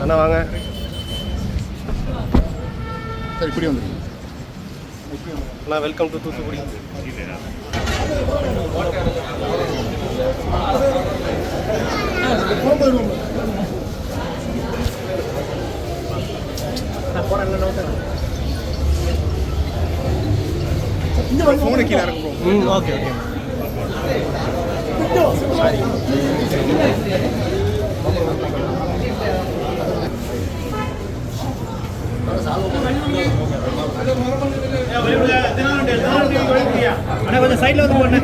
அண்ணா வாங்க. சரி இப்படி வந்துருங்க அண்ணா வெல்கம் டு தூத்துக்குடி. ஃபோனை கீழே இறங்க bro. ம் ஓகே ஓகே. அண்ணா கொஞ்சம் சைடில் வந்து போண்ணே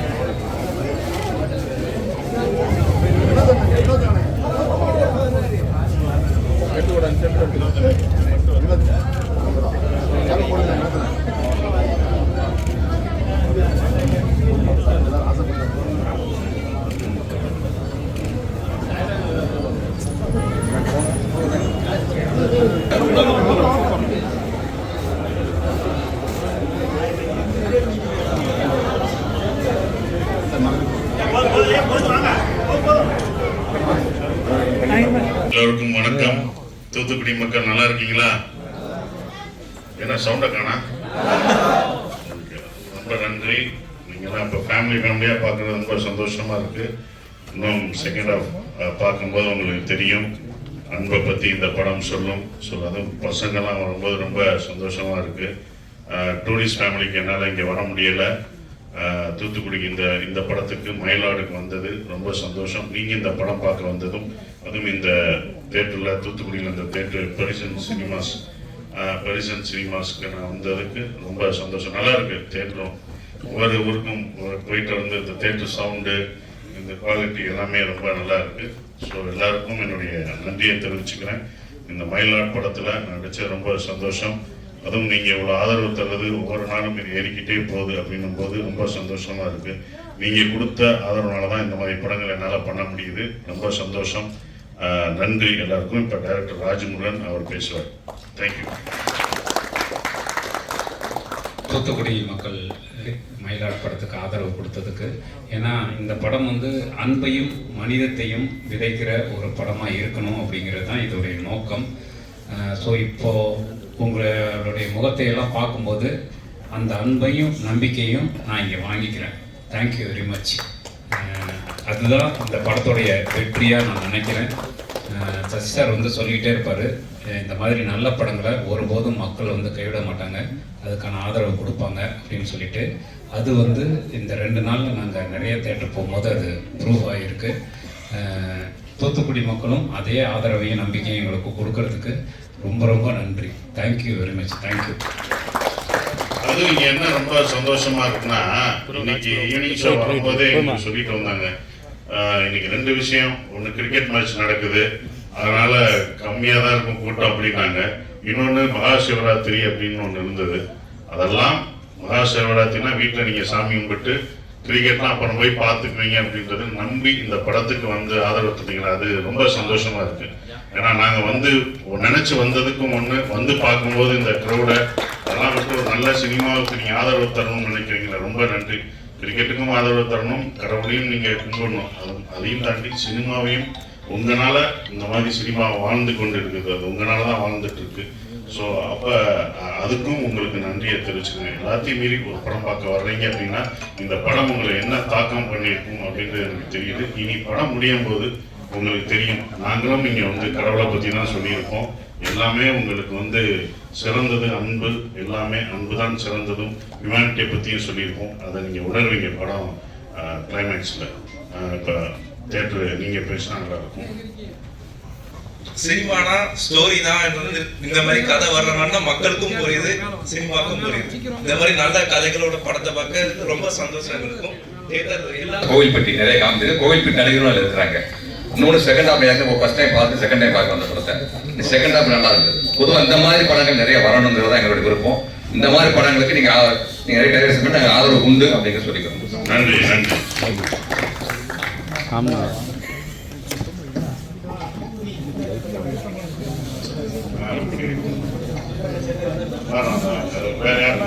எல்லோருக்கும் தூத்துக்குடி மக்கள் நல்லா இருக்கீங்களா? என்ன சவுண்டை காணா? ரொம்ப நன்றி. நீங்களாம் இப்போ ஃபேமிலி ஃபேமிலியாக பார்க்குறது ரொம்ப சந்தோஷமாக இருக்குது இன்னும் செகண்ட் ஆஃப் பார்க்கும்போது உங்களுக்கு தெரியும். அன்பை பற்றி இந்த படம் சொல்லும். ஸோ அதுவும் பசங்கள்லாம் வரும்போது ரொம்ப சந்தோஷமாக இருக்குது டூரிஸ்ட் ஃபேமிலிக்கு என்னால் இங்கே வர முடியலை. தூத்துக்குடிக்கு இந்த இந்த படத்துக்கு மயிலாடுக்கு வந்தது. ரொம்ப சந்தோஷம். நீங்கள் இந்த படம் பார்க்க வந்ததும் அதுவும் இந்த தேட்டரில் தூத்துக்குடியில் இந்த தேட்டர் பெரிசன் சினிமாஸ் பெரிசன் சினிமாஸ்க்கு நான் வந்ததுக்கு ரொம்ப சந்தோஷம். நல்லா இருக்கு தேட்டரும். ஒவ்வொரு ஊருக்கும் போயிட்டு வந்து இந்த தேட்டர் சவுண்டு இந்த குவாலிட்டி எல்லாமே ரொம்ப நல்லா இருக்கு. ஸோ எல்லாருக்கும் என்னுடைய நன்றியை தெரிவிச்சுக்கிறேன். இந்த மயிலாட் நான் நடிச்ச ரொம்ப சந்தோஷம். அதுவும் நீங்கள் இவ்வளோ ஆதரவு தர்றது ஒவ்வொரு நாளும் இது ஏறிக்கிட்டே போகுது அப்படின்னும் போது ரொம்ப சந்தோஷமாக இருக்குது நீங்கள் கொடுத்த ஆதரவுனால தான் இந்த மாதிரி படங்கள் என்னால் பண்ண முடியுது. ரொம்ப சந்தோஷம். நன்றி எல்லாருக்கும். இப்போ டைரக்டர் ராஜமுருகன் அவர் பேசுவார். தேங்க்யூ தூத்துக்குடி மக்கள் மயிலாட் படத்துக்கு ஆதரவு கொடுத்ததுக்கு ஏன்னா இந்த படம் வந்து அன்பையும் மனிதத்தையும் விதைக்கிற ஒரு படமாக இருக்கணும் அப்படிங்கிறது தான் இதோடைய நோக்கம். ஸோ இப்போ உங்களுடைய முகத்தையெல்லாம் பார்க்கும்போது அந்த அன்பையும் நம்பிக்கையும் நான் இங்கே வாங்கிக்கிறேன். தேங்க்யூ வெரி மச் அதுதான் இந்த படத்துடைய வெற்றியாக நான் நினைக்கிறேன். சசி சார் வந்து சொல்லிக்கிட்டே இருப்பார் இந்த மாதிரி நல்ல படங்களை ஒருபோதும் மக்கள் வந்து கைவிட மாட்டாங்க. அதுக்கான ஆதரவு கொடுப்பாங்க அப்படின்னு சொல்லிட்டு. அது வந்து இந்த ரெண்டு நாளில் நாங்கள் நிறைய தேட்டர் போகும்போது அது ப்ரூவ் ஆகியிருக்கு தூத்துக்குடி மக்களும் அதே ஆதரவையும் நம்பிக்கையும் எங்களுக்கு கொடுக்கறதுக்கு ரொம்ப ரொம்ப நன்றி. தேங்க்யூ வெரி மச் தேங்க்யூ அது இங்க என்ன ரொம்ப சந்தோஷமா இருக்குன்னா இன்னைக்கு ஈவினிங் ஷோ வரும்போதே சொல்லிட்டு வந்தாங்க. இன்னைக்கு ரெண்டு விஷயம். ஒன்று கிரிக்கெட் மேட்ச் நடக்குது. அதனால கம்மியாக தான் இருக்கும் கூட்டம் அப்படின்னாங்க. இன்னொன்று மகா சிவராத்திரி அப்படின்னு ஒன்று இருந்தது. அதெல்லாம் மகா சிவராத்திரினா வீட்டில் நீங்கள் சாமி கும்பிட்டு கிரிக்கெட்லாம் அப்புறம் போய் பார்த்துக்குவீங்க அப்படின்றது நம்பி இந்த படத்துக்கு வந்து ஆதரவு தந்தீங்களா அது ரொம்ப சந்தோஷமா இருக்கு. ஏன்னா நாங்கள் வந்து நினைச்சு வந்ததுக்கும் ஒன்று வந்து பார்க்கும்போது இந்த க்ரௌட அதெல்லாம் விட்டு ஒரு நல்ல சினிமாவுக்கு நீங்கள் ஆதரவு தரணும்னு நினைக்கிறீங்களா ரொம்ப நன்றி. கிரிக்கெட்டுக்கும் ஆதரவு தரணும். கடவுளையும் நீங்கள் கும்பிடணும். அது- அதையும் தாண்டி சினிமாவையும் உங்களால் இந்த மாதிரி சினிமா வாழ்ந்து கொண்டு இருக்குது அது உங்களால தான் வாழ்ந்துட்டு இருக்கு. ஸோ அப்போ அதுக்கும் உங்களுக்கு நன்றியை தெரிவிச்சுக்கணும் எல்லாத்தையும் மீறி ஒரு படம் பார்க்க வர்றீங்க அப்படின்னா இந்த படம் உங்களை என்ன தாக்கம் பண்ணியிருக்கும் அப்படின்றது எனக்கு தெரியுது. இனி படம் முடியும் போது உங்களுக்கு தெரியும். நாங்களும் இங்கே வந்து கடவுளை பற்றி தான் சொல்லியிருக்கோம். எல்லாமே உங்களுக்கு வந்து சிறந்தது அன்பு எல்லாமே அன்பு தான் சிறந்ததும். ஹியூமனிட்டியை பற்றியும் சொல்லியிருக்கோம். அதை நீங்கள் உணர்வீங்க படம் கிளைமேக்ஸில் இப்போ தேட்டர் நீங்கள் பேசினா நல்லா இருக்கும். சினிமானா ஸ்டோரி தான் இந்த மாதிரி கதை வர்றனால மக்களுக்கும் புரியுது சினிமாக்கும் புரியுது. இந்த மாதிரி நல்ல கதைகளோட படத்தை பார்க்க ரொம்ப சந்தோஷம் இருக்கும். கோவில்பட்டி நிறைய காமிச்சது கோவில்பட்டி நடிகரும் இருக்கிறாங்க. இன்னொன்று செகண்ட் ஹாஃப் ஃபர்ஸ்ட் டைம் பார்த்து செகண்ட் டைம் பார்க்க வந்த படத்தை. செகண்ட் ஹாஃப் நல்லா இருந்தது. பொதுவாக இந்த மாதிரி படங்கள் நிறைய வரணுங்கிறது தான் எங்களுடைய விருப்பம். இந்த மாதிரி படங்களுக்கு நீங்கள் ஆ- நீங்க நிறைய டைரக்ஷன் பண்ணி நாங்கள் ஆதரவு உண்டு அப்படிங்கிற சொல்லிக்கிறோம். நன்றி நன்றி. ஆமாம் வேற யாரும்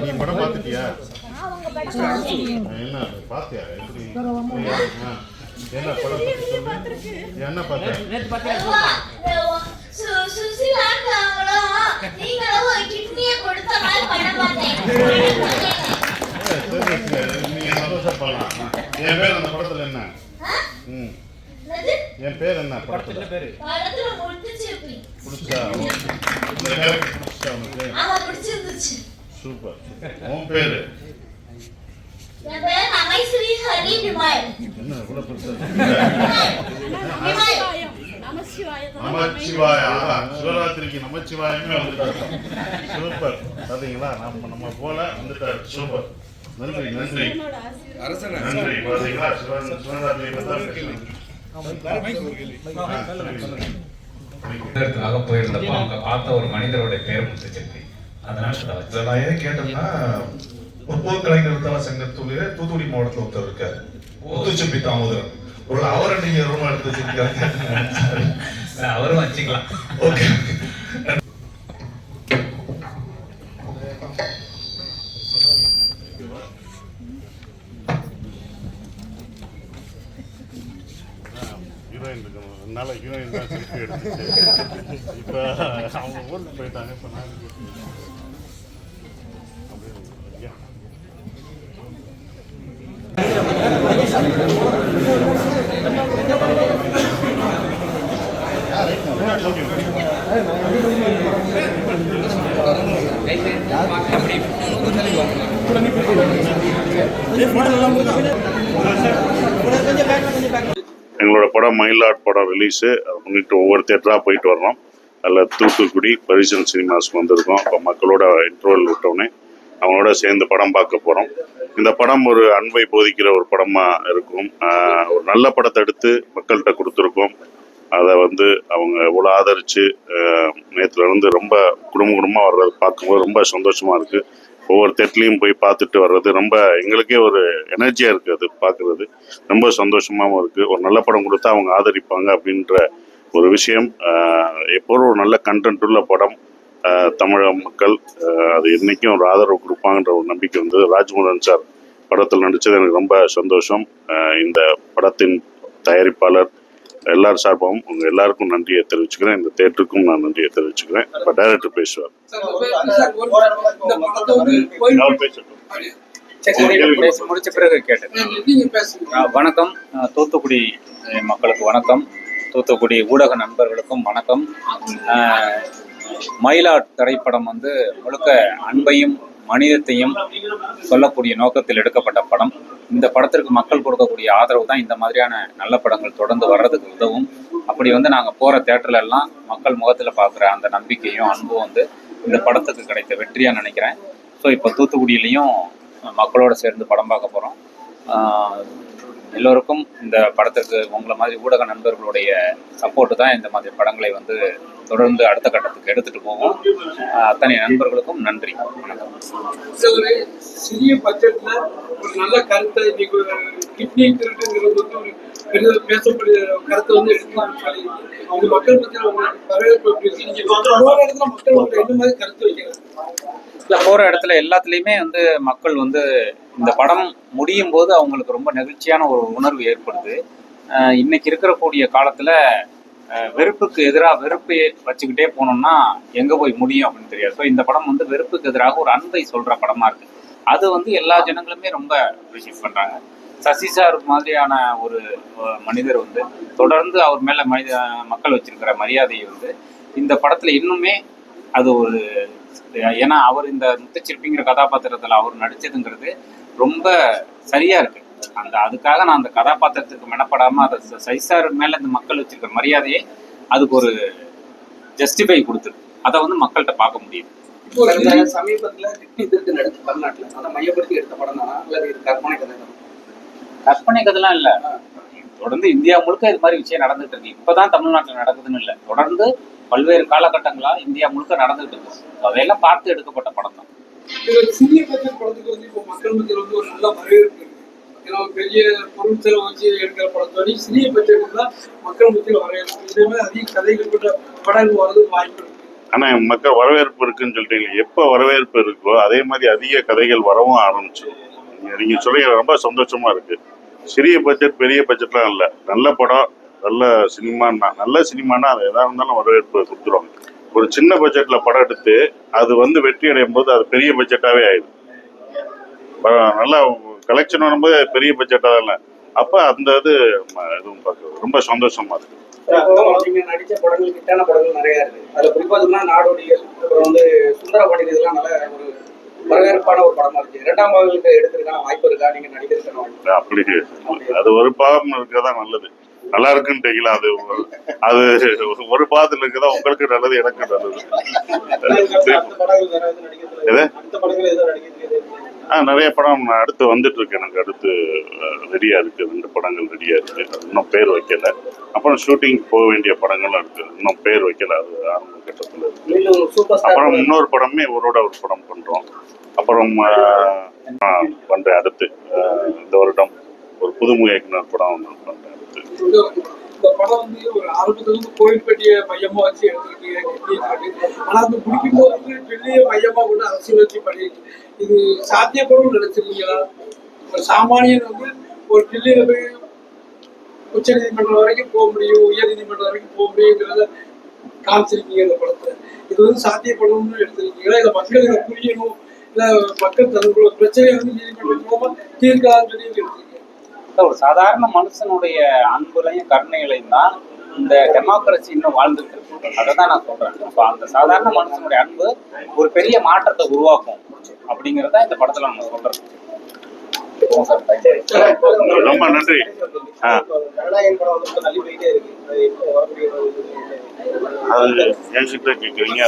நீ படம் பார்த்துட்டியா என்ன பார்த்தியா எப்படி. என்ன படம். என்ன பார்த்த சரி, சரி, நீங்க சந்தோஷப்படலாம் என் பேர் அந்த படத்துல என்ன என் பேர் என்ன படத்துல பிடிச்சா இந்த கேரக்டர் பிடிச்சா உனக்கு சூப்பர். உன் பேரு? என்ன கூட பெருசா நமச்சிவாயா. சிவராத்திரிக்கு நமச்சிவாயமே வந்துட்டாரு. சூப்பர். பாத்தீங்களா? நம்ம நம்ம போல வந்துட்டாரு. சூப்பர். நன்றி நன்றி. நன்றி. பாத்தீங்களா? சிவன் சிவராத்திரி இதற்காக போயிருந்தப்போ அவங்க பார்த்த ஒரு மனிதருடைய பேர் முத்துச்சிருப்பி அதனால இதை நான் ஏன் கேட்டேன்னா முற்போக்கு கலைஞர் தல சங்கத்துடைய தூத்துக்குடி மாவட்டத்தில் ஒருத்தர் இருக்காரு. முத்துச்செப்பி தாமோதரன். ஒரு அவரை நீங்க ரூம் எடுத்து வச்சிருக்கீங்க அவரும் வச்சுக்கலாம். ஓகே. ஹீரோயின் இருக்கணும். அதனால ஹீரோயின் தான் செல்ஃபி எடுத்துச்சு இப்போ அவங்க ஊருக்கு போயிட்டாங்க. இப்போ நான் அப்படியே ஐயா. எங்களோட வாரம் மயிலாட் படம் ரிலீஸு முன்னிட்டு ஒவ்வொரு தேட்டராக போயிட்டு வர்றோம் அதில் தூத்துக்குடி பரிசன் சினிமாஸ்க்கு வந்திருக்கோம். இப்போ மக்களோட இன்ட்ரோல் விட்டோன்னே அவங்களோட சேர்ந்து படம் பார்க்க போகிறோம் இந்த படம் ஒரு அன்பை போதிக்கிற ஒரு படமாக இருக்கும். ஒரு நல்ல படத்தை எடுத்து மக்கள்கிட்ட கொடுத்துருக்கோம். அதை வந்து அவங்க எவ்வளோ ஆதரித்து நேற்றுலேருந்து ரொம்ப குடும்ப குடும்பமாக வர்றது பார்க்கும்போது ரொம்ப சந்தோஷமாக இருக்குது ஒவ்வொரு தெட்லையும் போய் பார்த்துட்டு வர்றது ரொம்ப எங்களுக்கே ஒரு எனர்ஜியாக இருக்குது அது பார்க்குறது. ரொம்ப சந்தோஷமாகவும் இருக்குது ஒரு நல்ல படம் கொடுத்தா அவங்க ஆதரிப்பாங்க அப்படின்ற ஒரு விஷயம். எப்போதும் ஒரு நல்ல கண்டென்ட் உள்ள படம் தமிழக மக்கள் அது என்றைக்கும் ஒரு ஆதரவு கொடுப்பாங்கன்ற ஒரு நம்பிக்கை வந்து ராஜ்மோகன் சார் படத்தில் நடித்தது எனக்கு ரொம்ப சந்தோஷம். இந்த படத்தின் தயாரிப்பாளர் எல்லார் சார்பாகவும் உங்க எல்லாருக்கும் நன்றியை தெரிவிச்சுக்கிறேன். இந்த தேட்டருக்கும் நான் நன்றியை தெரிவிச்சுக்கிறேன். இப்போ டைரக்டர் பேசுவார். முடிச்ச பிறகு கேட்டேன். வணக்கம். தூத்துக்குடி மக்களுக்கு வணக்கம். தூத்துக்குடி ஊடக நண்பர்களுக்கும் வணக்கம். மயிலாட் திரைப்படம் வந்து முழுக்க அன்பையும் மனிதத்தையும் சொல்லக்கூடிய நோக்கத்தில் எடுக்கப்பட்ட படம். இந்த படத்திற்கு மக்கள் கொடுக்கக்கூடிய ஆதரவு தான் இந்த மாதிரியான நல்ல படங்கள் தொடர்ந்து வர்றதுக்கு உதவும். அப்படி வந்து நாங்கள் போகிற தேட்டர்ல எல்லாம் மக்கள் முகத்தில் பார்க்குற அந்த நம்பிக்கையும் அன்பும் வந்து இந்த படத்துக்கு கிடைத்த வெற்றியாக நினைக்கிறேன். ஸோ இப்போ தூத்துக்குடியிலையும் மக்களோட சேர்ந்து படம் பார்க்க போகிறோம் எல்லோருக்கும் இந்த படத்துக்கு உங்களை மாதிரி ஊடக நண்பர்களுடைய சப்போர்ட்டு தான் இந்த மாதிரி படங்களை வந்து தொடர்ந்து அடுத்த கட்டத்துக்கு எடுத்துகிட்டு போவோம். அத்தனை நண்பர்களுக்கும் நன்றி. ஒரு சிறிய பட்ஜெட்ல ஒரு நல்ல கருத்தை இன்னைக்கு கிட்னி திருட்டுங்கிறது வந்து ஒரு பெரிய பேசக்கூடிய கருத்தை வந்து எடுத்து சொல்லி அவங்க மக்கள் மத்தியில் உங்களுக்கு வரவேற்பு எப்படி இருக்கு? நீங்க போற இடத்துல மக்கள் என்ன மாதிரி கருத்து வைக்கிறாங்க? இல்லை போகிற இடத்துல எல்லாத்துலேயுமே வந்து மக்கள் வந்து இந்த படம் முடியும் போது அவங்களுக்கு ரொம்ப நெகிழ்ச்சியான ஒரு உணர்வு ஏற்படுது. இன்னைக்கு இருக்கக்கூடிய காலத்தில் வெறுப்புக்கு எதிராக வெறுப்பை வச்சுக்கிட்டே போனோம்னா எங்கே போய் முடியும் அப்படின்னு தெரியாது. ஸோ இந்த படம் வந்து வெறுப்புக்கு எதிராக ஒரு அன்பை சொல்கிற படமாக இருக்குது அது வந்து எல்லா ஜனங்களுமே ரொம்ப ரிசீவ் பண்ணுறாங்க சசி சார் மாதிரியான ஒரு மனிதர் வந்து தொடர்ந்து அவர் மேலே மனித மக்கள் வச்சிருக்கிற மரியாதையை வந்து இந்த படத்தில் இன்னுமே அது ஒரு ஏன்னா அவர் இந்த முத்துச்சிற்பிங்கிற கதாபாத்திரத்தில் அவர் நடிச்சதுங்கிறது ரொம்ப சரியா இருக்கு. அந்த அதுக்காக நான் அந்த கதாபாத்திரத்துக்கு மெனப்படாம அதை சைசார் மேல இந்த மக்கள் வச்சிருக்கிற மரியாதையை அதுக்கு ஒரு ஜஸ்டிஃபை கொடுத்துரு. அதை வந்து மக்கள்கிட்ட பார்க்க முடியுது. சமீபத்துல திருட்டு நடந்து தமிழ்நாட்டுல அதை மையப்படுத்தி எடுத்த படம் தானா அல்லது இது கற்பனை கதை? கற்பனை கதைலாம் இல்லை. தொடர்ந்து இந்தியா முழுக்க இது மாதிரி விஷயம் நடந்துட்டு இருக்கு. இப்பதான் தமிழ்நாட்டில் நடக்குதுன்னு இல்லை. தொடர்ந்து பல்வேறு காலகட்டங்களா இந்தியா முழுக்க நடந்துகிட்டு இருக்கு. அதையெல்லாம் பார்த்து எடுக்கப்பட்ட படம் தான் இது சிறிய பட்ஜெட் படத்துக்கு வந்து இப்போ மக்கள் மத்தியில் வந்து ஒரு நல்ல வரவேற்பு ஏன்னா பெரிய பொருள் செலவு வச்சு எடுக்கிற படத்தோட சிறிய பட்ஜெட் தான் மக்கள் மத்தியில் வரவேற்பு. இதே மாதிரி அதிக கதைகள் கொண்ட படங்கள் வர்றதுக்கு வாய்ப்பு இருக்கு. ஆனா மக்கள் வரவேற்பு இருக்குன்னு சொல்லிட்டீங்க எப்ப வரவேற்பு இருக்கோ அதே மாதிரி அதிக கதைகள் வரவும் ஆரம்பிச்சிடும் நீங்க- நீங்க சொல்றீங்க ரொம்ப சந்தோஷமா இருக்கு. சிறிய பட்ஜெட் பெரிய பட்ஜெட்லாம் இல்ல. நல்ல படம் நல்ல சினிமான்னா நல்ல சினிமானா அது எதா இருந்தாலும் வரவேற்பு கொடுத்துருவாங்க. ஒரு சின்ன பட்ஜெட்ல படம் எடுத்து அது வந்து வெற்றி அடையும் போது அது பெரிய பட்ஜெட்டாவே ஆயிடும். நல்லா கலெக்ஷன் வரும்போது பெரிய பட்ஜெட்டா இல்லை. அப்ப அந்த இது ம, எதுவும் பார்க்க ரொம்ப சந்தோஷமா இருக்கு. நீங்க நடிச்ச படங்கள் ஹிட்டான படங்கள் நிறைய இருக்கு. அதுல குறிப்பா சொன்னா நாடோடிகள் அப்புறம் வந்து சுந்தரபாண்டி இதெல்லாம் நல்ல ஒரு வரவேற்பான ஒரு படமா இருக்கு. இரண்டாம் பாகங்களுக்கு எடுக்கிறதுக்கான வாய்ப்பு இருக்கா? நீங்க நடிக்கிறதுக்கான வாய்ப்பு அப்படி அது ஒரு பாகம் இருக்கிறதா நல்லது. நல்லா இருக்குன்றீங்களா அது அது ஒரு பாகத்துல இருக்குதா? உங்களுக்கு நல்லது எனக்கு நல்லது. ஆஹ் நிறைய படம் அடுத்து வந்துட்டு இருக்கு எனக்கு அடுத்து ரெடியா இருக்கு. ரெண்டு படங்கள் ரெடியா இருக்கு. இன்னும் பேர் வைக்கல. அப்புறம் ஷூட்டிங் போக வேண்டிய படங்களும் இருக்கு இன்னும் பேர் வைக்கல. அது ஆரம்ப கட்டத்துல இருக்கு. அப்புறம் இன்னொரு படமே இவரோட ஒரு படம் பண்றோம். அப்புறம் பண்றேன். அடுத்து இந்த வருடம் ஒரு புதுமுக இயக்குனர் படம் ஒன்று பண்றேன். இந்த இந்த படம் வந்து ஒரு ஆரம்பத்துல இருந்து கோயில்பட்டியை மையமா வச்சு எடுத்திருக்கீங்க கட்டியிருக்காரு ஆனா அது முடிக்கும் போது வந்து டெல்லியை மையமா கொண்டு அரசியல் வச்சு பண்ணிருக்கு இது சாத்தியப்படும் நினைச்சிருக்கீங்களா? ஒரு சாமானியன் வந்து ஒரு டெல்லியில போய் உச்ச நீதிமன்றம் வரைக்கும் போக முடியும் உயர் நீதிமன்றம் வரைக்கும் போக முடியுங்கிறத காமிச்சிருக்கீங்க இந்த படத்தை இது வந்து சாத்தியப்படணும்னு எடுத்திருக்கீங்களா? இல்ல மக்கள் இதை புரியணும்? இல்லை மக்கள் தங்களுடைய பிரச்சனையை வந்து நீதிமன்றம் மூலமா தீர்க்கலாம்னு சொல்லி எடுத்திருக்கீங்க ஒரு சாதாரண மனுஷனுடைய அன்புலையும் கருணைகளையும் தான் இந்த டெமோக்ரஸி இன்னும் வாழ்ந்துட்டு இருக்கு அதை தான் நான் சொல்றேன். அப்போ அந்த சாதாரண மனுஷனுடைய அன்பு ஒரு பெரிய மாற்றத்தை உருவாக்கும் அப்படிங்கறத இந்த படத்துல நம்ம சொல்றோம். ரொம்ப நன்றி. அது என்கிட்ட கேக்குறீங்க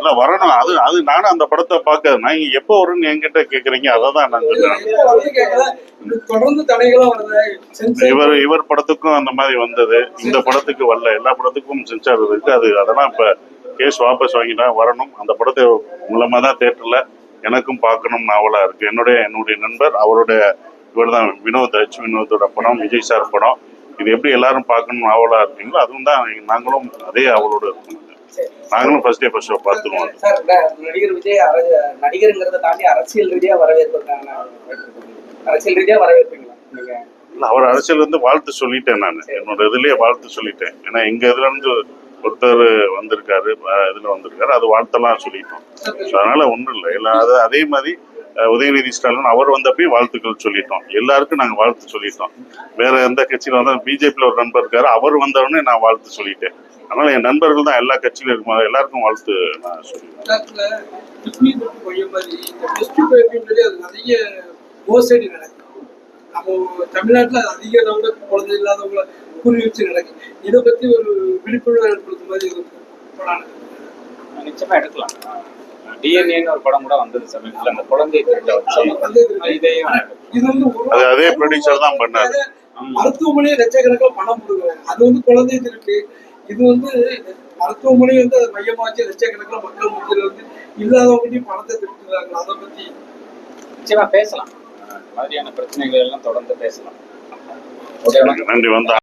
இல்ல வரணும். அது அது நானும் அந்த படத்தை பார்க்க நான் எப்போ வரும்னு என்கிட்ட கேக்குறீங்க அதை தான் நான் சொல்றேன் இவர் இவர் படத்துக்கும் அந்த மாதிரி வந்தது. இந்த படத்துக்கு வரல. எல்லா படத்துக்கும் சென்சார் இருக்கு அது அதெல்லாம் இப்ப கேஸ் வாபஸ் வாங்கிட்டா வரணும். அந்த படத்தை மூலமா தான் தேட்டர்ல எனக்கும் பார்க்கணும் ஆவலா இருக்கு. என்னுடைய என்னுடைய நண்பர் அவருடைய இவர் தான் வினோத் ஹெச் வினோத்தோட படம் விஜய் சார் படம். இது எப்படி எல்லாரும் பார்க்கணும் ஆவலா இருக்கீங்களோ அதுவும் தான் நாங்களும் அதே அவளோட இருக்கணும் நாங்களும் ஃபர்ஸ்ட் டே ஃபர்ஸ்ட் ஷோ பார்த்துருவோம். சார் நடிகர் விஜய் நடிகருங்கிறத தாண்டி அரசியல் ரீதியா வரவேற்பு இருக்காங்க அரசியல் ரீதியா வரவேற்பீங்களா? நீங்க அவர் அரசியல் வந்து வாழ்த்து சொல்லிட்டேன் நான். என்னோட இதுலயே வாழ்த்து சொல்லிட்டேன். ஏன்னா எங்க இதுல இருந்து ஒருத்தர் வந்திருக்காரு இதுல வந்திருக்காரு அது வாழ்த்தெல்லாம் சொல்லிட்டோம். அதனால ஒண்ணும் இல்லை. இல்லை அது அதே மாதிரி உதயநிதி ஸ்டாலின் அவர் வந்தப்பயும் வாழ்த்துக்கள் சொல்லிட்டோம். எல்லாருக்கும் நாங்க வாழ்த்து சொல்லிட்டோம். வேற எந்த கட்சியில வந்தா பிஜேபியில் ஒரு நண்பர் இருக்காரு அவர் வந்தவொடனே நான் வாழ்த்து சொல்லிட்டேன். அதனால என் நண்பர்கள் தான் எல்லா கட்சியிலும் இருக்கும்போது எல்லாருக்கும் வாழ்த்து நான் நடக்கும் நம்ம தமிழ்நாட்டுல அது அதிக அளவுல குழந்தை இல்லாதவங்கள குறி வச்சு நடக்கும் இதை பத்தி ஒரு விழிப்புணர்வு ஏற்படுத்த மாதிரி ஒரு படம் நிச்சயமா எடுக்கலாம். டிஎன்ஏன்னு ஒரு படம் கூட வந்தது சமீபத்தில் அந்த குழந்தையை திருட்ட வச்சு இதையும் இது வந்து அது அதே ப்ரொடியூசர் தான் பண்ணாரு. மருத்துவமனையை லட்சக்கணக்கில் பணம் கொடுக்குறாங்க அது வந்து குழந்தை இருக்கு இது வந்து மருத்துவமனை வந்து அதை மையமா வச்சு லட்சக்கணக்கில் மக்கள் மத்தியில் வந்து இல்லாதவங்களையும் பணத்தை திருட்டுறாங்க. அதை பத்தி நிச்சயமா பேசலாம். மாதிரியான பிரச்சனைகள் எல்லாம் தொடர்ந்து பேசலாம். நன்றி. வந்தா